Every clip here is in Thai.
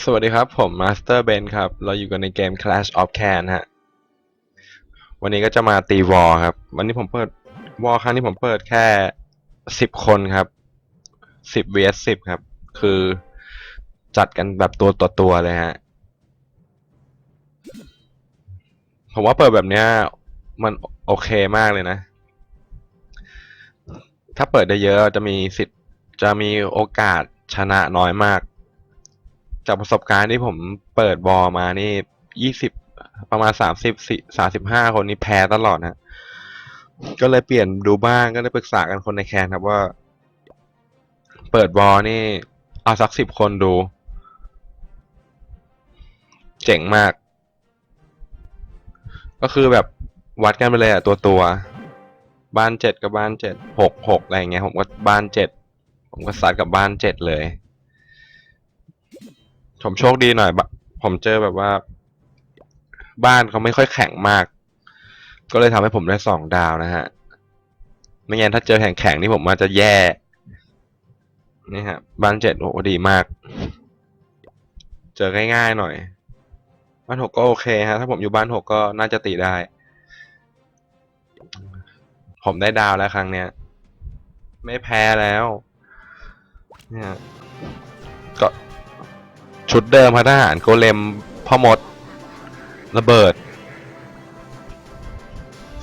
สวัสดีครับ ผมมาสเตอร์เบนครับ เราอยู่กันในเกม Clash of Clans ฮะ วันนี้ก็จะมาตีวอลครับ วันนี้ผมเปิดวอลครั้งนี้ผมเปิดแค่สิบคนครับสิบ vs สิบครับ คือจัดกันแบบตัวต่อตัวเลยฮะ ผมว่าเปิดแบบเนี้ยมันโอเคมากเลยนะ ถ้าเปิดได้เยอะจะมีสิทธิ์จะมีโอกาสชนะน้อยมาก จากประสบการณ์ที่ผมเปิดบอมานี่ยี่สิบประมาณสามสิบสามสิบห้าคนนี้แพ้ตลอดนะก็เลยเปลี่ยนดูบ้างก็เลยปรึกษากันคนในแคนครับว่า เปิดบอนี่ เอาสักสิบคนดู เจ๋งมาก ก็คือแบบวัดกันไปเลยอะตัวตัวบ้านเจ็ดกับบ้านเจ็ดหกหกอะไรเงี้ยผมก็บ้านเจ็ดผมก็ซัดกับบ้านเจ็ดเลย ผมโชคดีหน่อยบะผมเจอแบบว่า บ้านเขาไม่ค่อยแข็งมาก ก็เลยทำให้ผมได้สองดาวนะฮะ ไม่งั้นถ้าเจอแข็งแข็งๆนี่ผมว่าจะแย่ นี่ฮะ บ้านเจ็ดโอ้ดีมาก เจอง่ายๆหน่อย บ้านหกก็โอเคฮะ ถ้าผมอยู่บ้านหกก็น่าจะตีได้ ผมได้ดาวแล้วครั้งเนี้ย ไม่แพ้แล้ว เนี่ย ชุดเดิมพัทหารโกเลมพ่อมด ระเบิด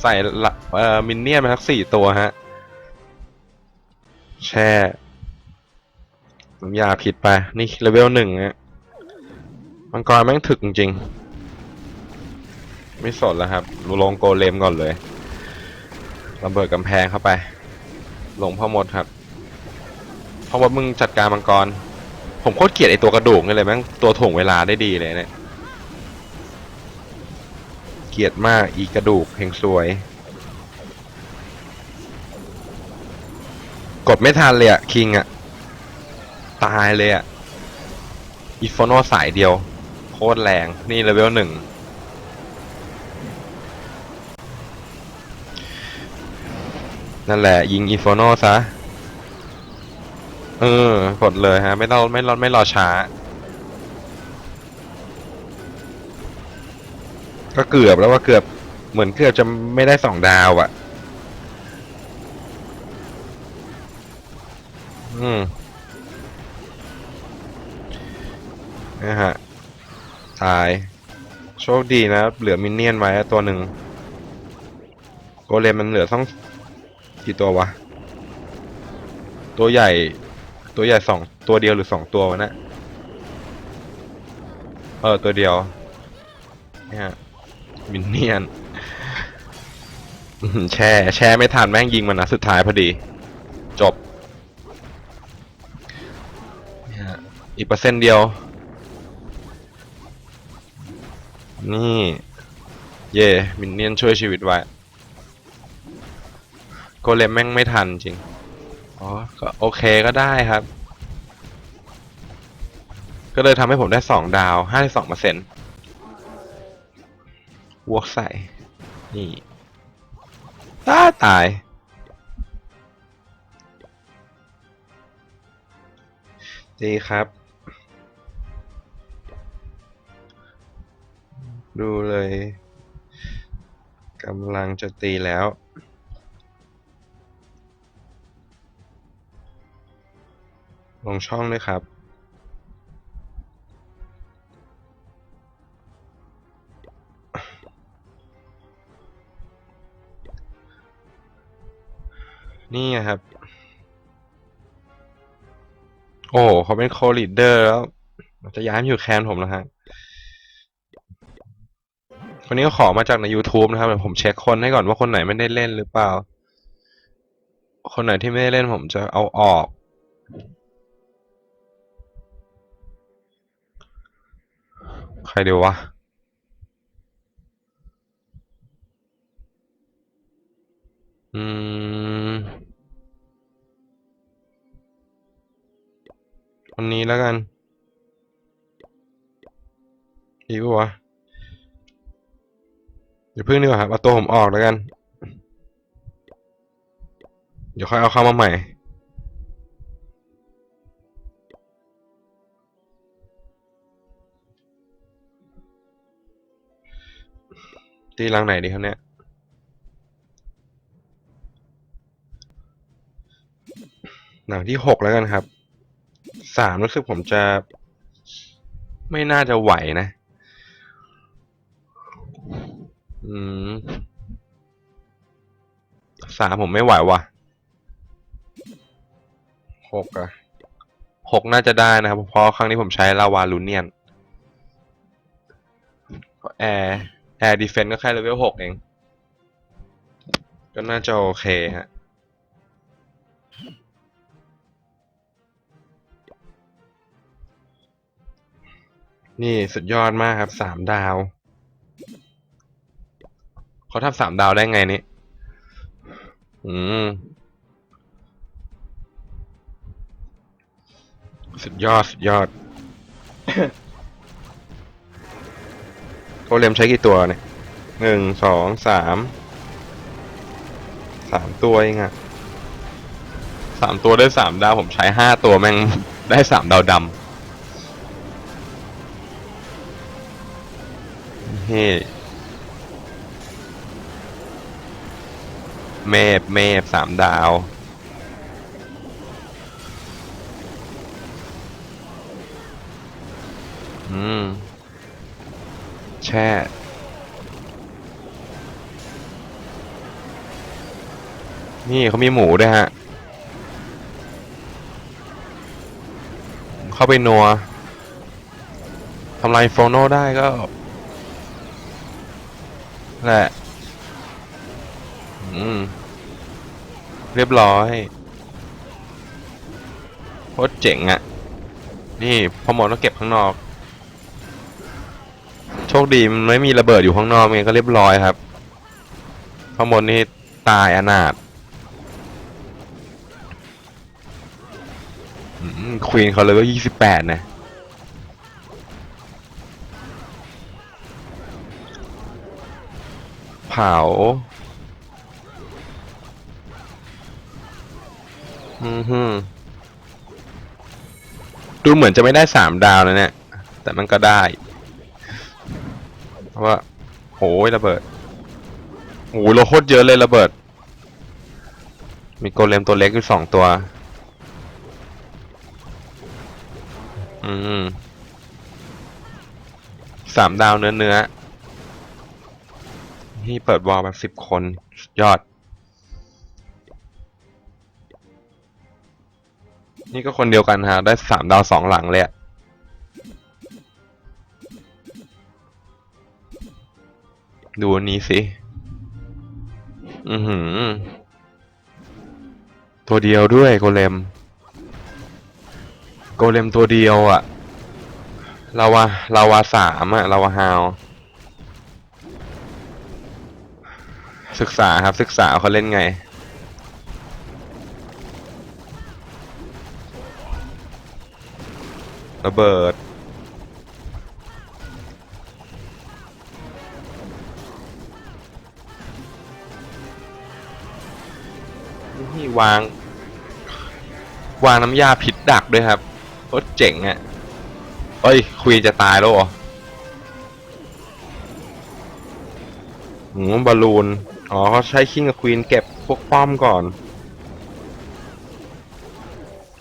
ใส่ละเอ่อมินเนี่ยนมาทั้งสี่ตัวฮะ แช่น้ำยาผิดไป นี่เลเวลหนึ่งฮะมังกรแม่งถึกจริง ไม่สนแล้วครับลงโกเลมก่อนเลยระเบิดกำแพงเข้าไป หลงพ่อมดครับพ่อมดมึงจัดการมังกร ผมโคตรเกลียดไอตัวกระดูกนี่เลยแม่งตัวถ่วงเวลาได้ดีเลยเนี่ยเกลียดมากอีกระดูกเฮงซวย กดไม่ทันเลยอะคิงอะตายเลยอะอีฟโนสายเดียว โคตรแรงนี่เลเวลหนึ่งนั่นแหละ ยิงอีฟโนซะ เออกดเลยฮะ ไม่ต้องไม่รอไม่รอช้า ก็เกือบแล้วว่าเกือบเหมือนเกือบจะไม่ได้สองดาวอะ่ะ อืมนะฮะ ตาย โชคดีนะ เหลือมินเนี่ยนไว้ตัวหนึ่งโกเลมมันเหลือต้องกี่ตัววะ ตัวใหญ่ ตัวใหญ่สองตัวเดียวหรือสองตัววะนะเออตัวเดียวเนี่ยมินเนียนแช่แช่ไม่ทันแม่งยิงมันนะสุดท้ายพอดี จบเนี่ยอีกเปอร์เซ็นต์เดียว นี่ เย่มินเนี่ยนช่วยชีวิตไว้ โกเลมแม่งไม่ทันจริง อ๋อก็โอเคก็ได้ครับ ก็เลยทำให้ผมได้สองดาวห้าสองเปอร์เซ็นต์วกใส่ นี่ตายตาย ดีครับ ดูเลยกำลังจะตีแล้ว ลงช่องด้วยครับ นี่ครับ โอ้โหเขาเป็นโคลีดเดอร์แล้ว จะย้ายมาอยู่แคนผมแล้วฮะคนนี้ก็ขอมาจากใน YouTube นะครับเดี๋ยวผมเช็คคนให้ก่อนว่าคนไหนไม่ได้เล่นหรือเปล่า คนไหนที่ไม่ได้เล่นผมจะเอาออก ครดีวะอืมคนนี้แล้วกันดีปะวะเดี๋ยวพึ่งดีกว่าครับเอาตัวผมออกแล้วกัน เดี๋ยวค่อยเอาเข้ามาใหม่ ตีรังไหนดีครับเนี่ย หนังที่หกแล้วกันครับ สามรู้สึกผมจะ ไม่น่าจะไหวนะ อืม สามผมไม่ไหวว่ะหกอะหกน่าจะได้นะครับ เพราะครั้งนี้ผมใช้ลาวาลูเนียนแอร์ แอร์ดีเฟนก็แค่เลเวลหกเอง ก็น่าจะโอเคฮะนี่สุดยอดมากครับสามดาว เขาทำสามดาวได้ไงนี่อืม สุดยอด สุดยอด โกเลมใช้กี่ตัวเนี่ยหนึ่งสองสามสามตัวเองอะสามตัวได้สามดาวผมใช้ห้าตัวแม่งได้สามดาวดำเฮ้เมฟเมฟสามดาวอืม แช่นี่เขามีหมูด้วยฮะ เข้าไปนัวทำลายโฟโนได้ก็แหละ อืม เรียบร้อยโคตรเจ๋งอะ่ะ นี่ พอหมดต้องเก็บข้างนอก โชคดีมันไม่มีระเบิดอยู่ข้างนอกไงก็เรียบร้อยครับ ข้างบนนี่ตายอนาถควีนเขาเลยว่ายี่สิบแปดนะเผาอือฮึดูเหมือนจะไม่ได้สามดาวนะเนี่ย แต่มันก็ได้ เพราะว่าโอ้ยระเบิดโอ้ยเราโคตรเยอะเลยระเบิด มีโกเลมตัวเล็กอยู่สองตัว อืมสามดาวเนื้อเนื้อนี่เปิดวอลแบบสิบคนยอด นี่ก็คนเดียวกันฮะ ได้สามดาวสองหลังเลยอะ ดูอันนี้สิ อือหือ ตัวเดียวด้วยโกเลม โกเลมตัวเดียวอะลาวาลาวาสามอะลาวาฮาว ศึกษาครับศึกษาเขาเล่นไง ระเบิด วาง วางน้ำยาพิษดักด้วยครับโคตรเจ๋งอะ่ะเอ้ยควีจะตายแล้วเหรอหืมบอลลูน อ๋อเขาใช้คิงกับควีนเก็บพวกป้อมก่อน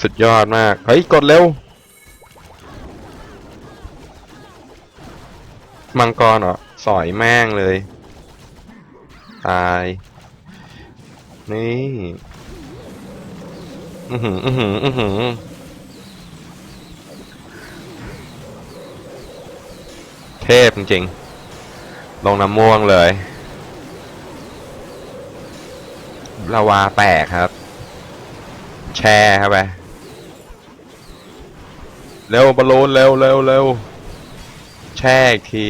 สุดยอดมาก เฮ้ย กดเร็ว มังกรเหรอ สอยแม่งเลย ตาย นี่ อือหืออือหืออือหือเทพจริงๆลงน้ำม่วงเลยลาวาแตกครับ แช่เข้าไปเร็วบอลลูนเร็วเร็วเร็วแช่อีกที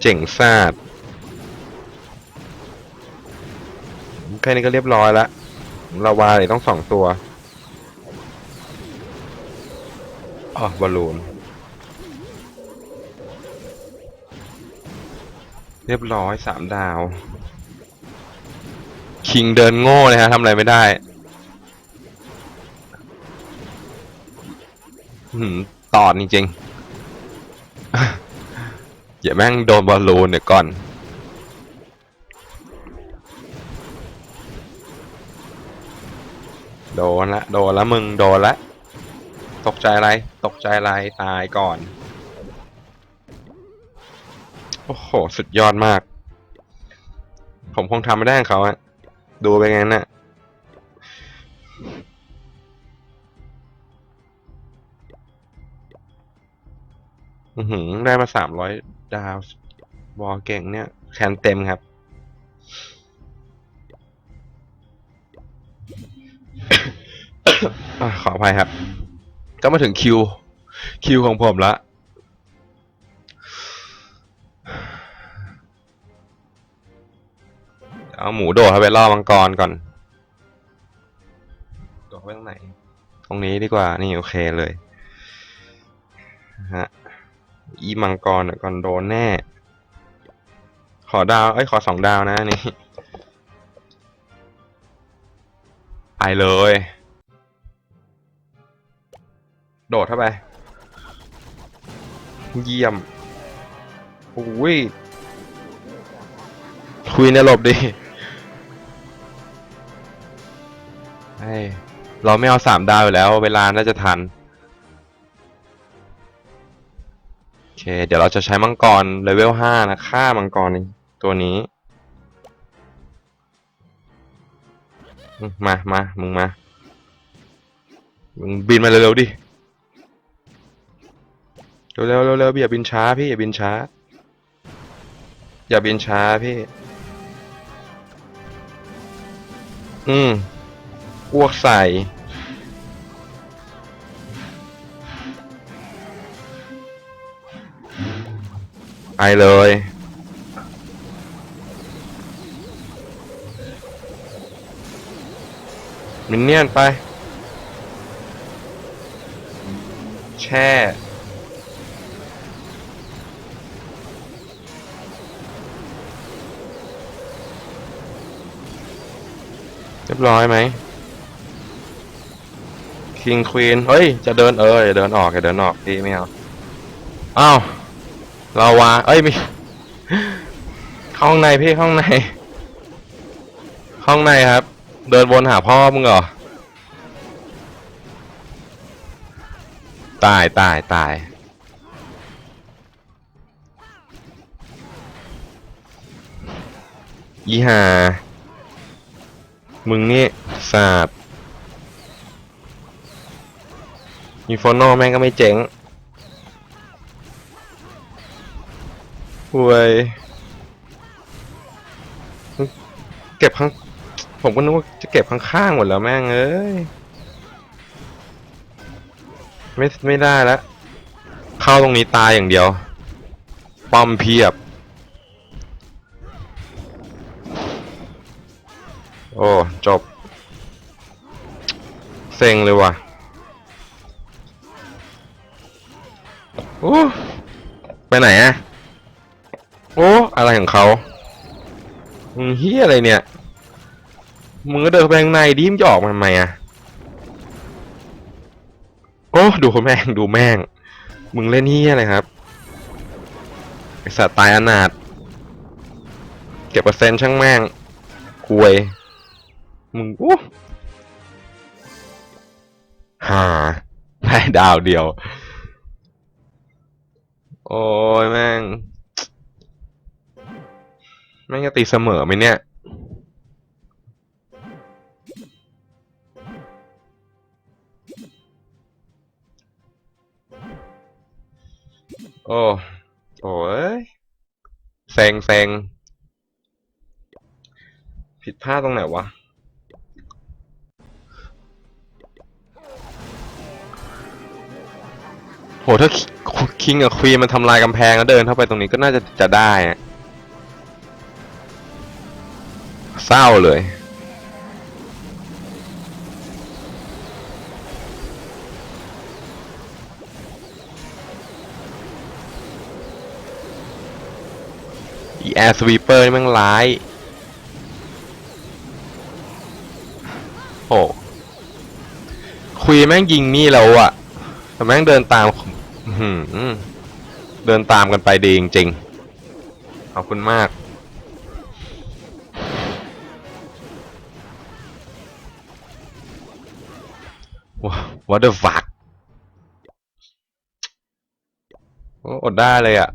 เจ๋งซาดแค่นี้ก็เรียบร้อยแล้ว ลาวาเนี่ยต้องสองตัวอ๋อบอลลูน เรียบร้อยสามดาว คิงเดินโง่เลยฮะทำอะไรไม่ได้ตอดจริงอย่าแม่งโดนบอลลูนเดี๋ยวก่อน โดนละโดนละมึงโดนละตกใจอะไรตกใจอะไรตายก่อน โอ้โห สุดยอดมาก ผมคงทำไม่ได้เขาอะดูไปงั้นน่ะอือหือได้มาสามร้อยดาวบอลเก่งเนี่ย แคนเต็มครับ ขออภัยครับ ก็มาถึงคิว คิวของผมละ เอาหมูโดดเข้าไปล่อมังกรก่อน โดดเข้าไปตรงไหน ตรงนี้ดีกว่า นี่โอเคเลยนะฮะ อีมังกรเดี๋ยวก่อนโดนแน่ ขอดาว เอ้ย ขอสองดาวนะนี่ ไปเลย โดดเข้าไป เยี่ยมอุ้ยคุยในหลบดิไอ้เราไม่เอาสามดาวแล้ว เวลาน่าจะทัน โอเค เดี๋ยวเราจะใช้มังกรเลเวลห้านะฆ่ามังกรตัวนี้มามามึงมา มึงบินมาเร็วๆดิ เร็วๆเร็วๆอย่าบินช้าพี่อย่าบินช้า อย่าบินช้าพี่ อืมอ้วกใส่ไปเลย มินเนี่ยนไป แช่ เรียบร้อยไหมคิงควีนเฮ้ย จะเดินเอออย่าเดินออกอย่าเดินออกดีไม่เอาอ้าวเราวาเอ้ยม่ห้องในพี่ห้องใน ห้องในครับ เดินวนหาพ่อมึงเหรอตายตายตายอีหา มึงนี่ศาสตร์มีฟโนอแม่งก็ไม่เจ๋งห่วยเก็บข้าง ผมก็นึกว่าจะเก็บข้างๆหมดแล้วแม่งเอ้ย ไม่ไม่ได้แล้ว เข้าตรงนี้ตายอย่างเดียว ป้อมเพียบ โอ้จบ เซ็งเลยว่ะโอ้ไปไหนอะโอ้อะไรของเขามึงเฮียอะไรเนี่ยมึงก็เดินไปข้างในดิมจะออกมาทำไมอะโอ้ดูแม่งดูแม่ง มึงเล่นเฮียอะไรครับไอสัตว์ตายอนาถเก็บเปอร์เซ็นต์ช่างแม่งคุย มึงโอ้หาได้ดาวเดียว โอ้ยแม่ง แม่งจะตีเสมอไหมเนี่ย โอ้โอ้ยเซ็งเซ็งผิดพลาดตรงไหนวะ โหถ้าคิงกับควีมันทำลายกำแพงแล้วเดินเข้าไปตรงนี้ก็น่าจะจะได้อะเศร้าเลยอีแอร์สวีเปอร์นี่แมันร้าย โอ้คุยแม่งยิงนี่แล้วอะแต่แม่งเดินตาม หือเดินตามกันไปดีจริงๆขอบคุณมาก ว้า what the fuck โอ้อดได้เลยอะ่ะ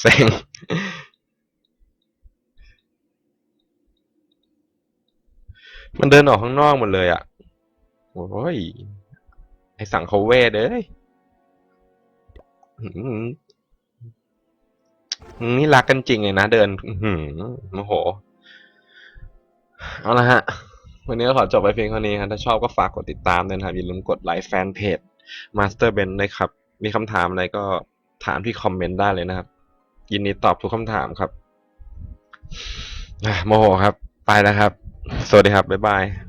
เซ็งมันเดินออกข้างนอกหมดเลยอะ่ะ โอ้ย ไอสังเขาเวทเอ้ยนี่รักกันจริงเลยนะ เดินอื้อหือโมโห เอาละฮะ วันนี้ขอจบไปเพียงเท่านี้ครับ ถ้าชอบก็ฝากกดติดตามด้วยนะครับอย่าลืมกดไลค์แฟนเพจ Master Ben ด้วยครับ มีคำถามอะไรก็ถามที่คอมเมนต์ได้เลยนะครับ ยินดีตอบทุกคำถามครับอะโมโหครับ ไปแล้วครับ สวัสดีครับ บ๊ายบาย